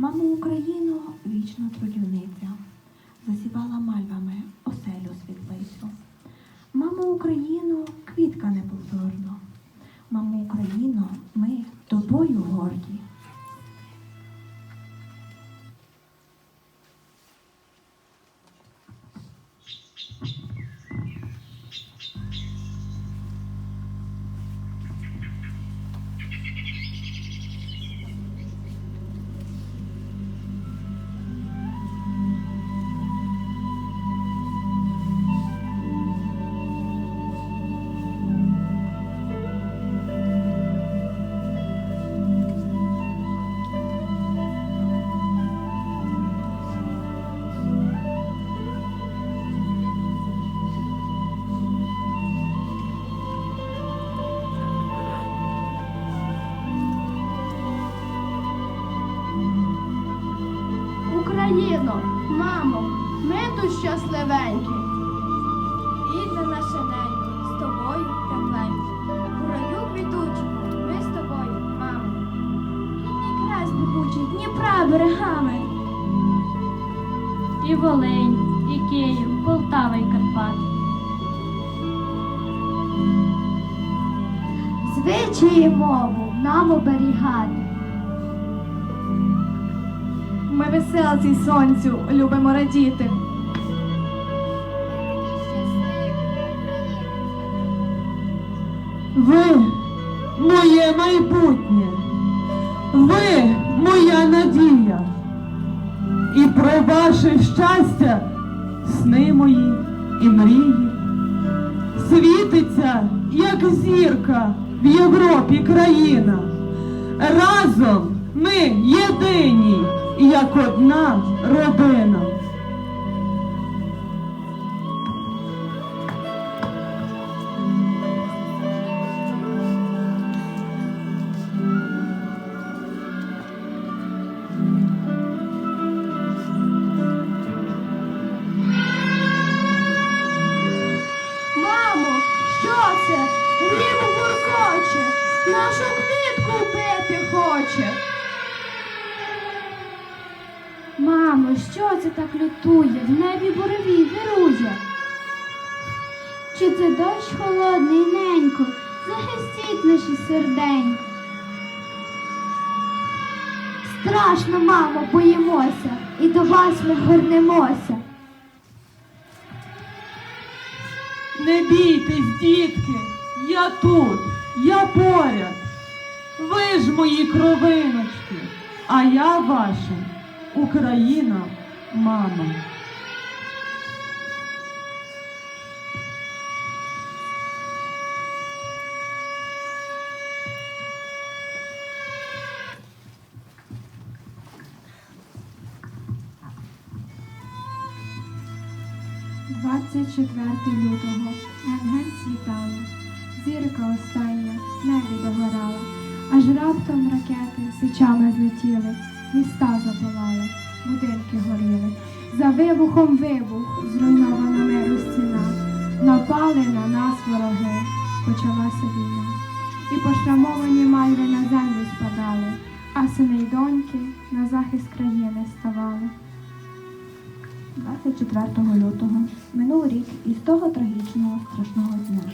Мамо Україно, вічна трудівниця, засівала мальвами оселю світлицю. Мамо Україно, квітка неповторно. Мамо Україно, ми тобою горді. Мамо, ми тут щасливенькі. Рідна наша ненько, з тобою тепленько. У раю квітучому, ми з тобою, мамо. Рідний край спекучий, Дніпра берегами. І Волинь, і Київ, Полтава і Карпати. Звичаї мову нам оберігати. Ми веселці сонцю любимо радіти. Ви моє майбутнє, ви моя надія. І про ваше щастя сни мої і мрії. Світиться, як зірка в Європі країна. Разом ми єдині, як одна родина. Нашу квітку вбити хоче. Мамо, що це так лютує? В небі буревій вирує. Чи це дощ холодний ненько? Захистіть наші серденько. Страшно, мамо, боїмося, і до вас ми горнемося. Не бійтесь, дітки, я тут, я поряд. Ви ж мої кровиночки, а я ваша Україна, мама. Двадцять четвертий лютого Ген світало, зірка остання в небі догорала, аж раптом ракети сичами злетіли, міста запалали, будинки. За вибухом вибух, зруйнована миру стіна. Напали на нас вороги, почалася війна. І пошрамовані майви на землю спадали, а сини й доньки на захист країни ставали. 24 лютого минув рік із того трагічного страшного дня.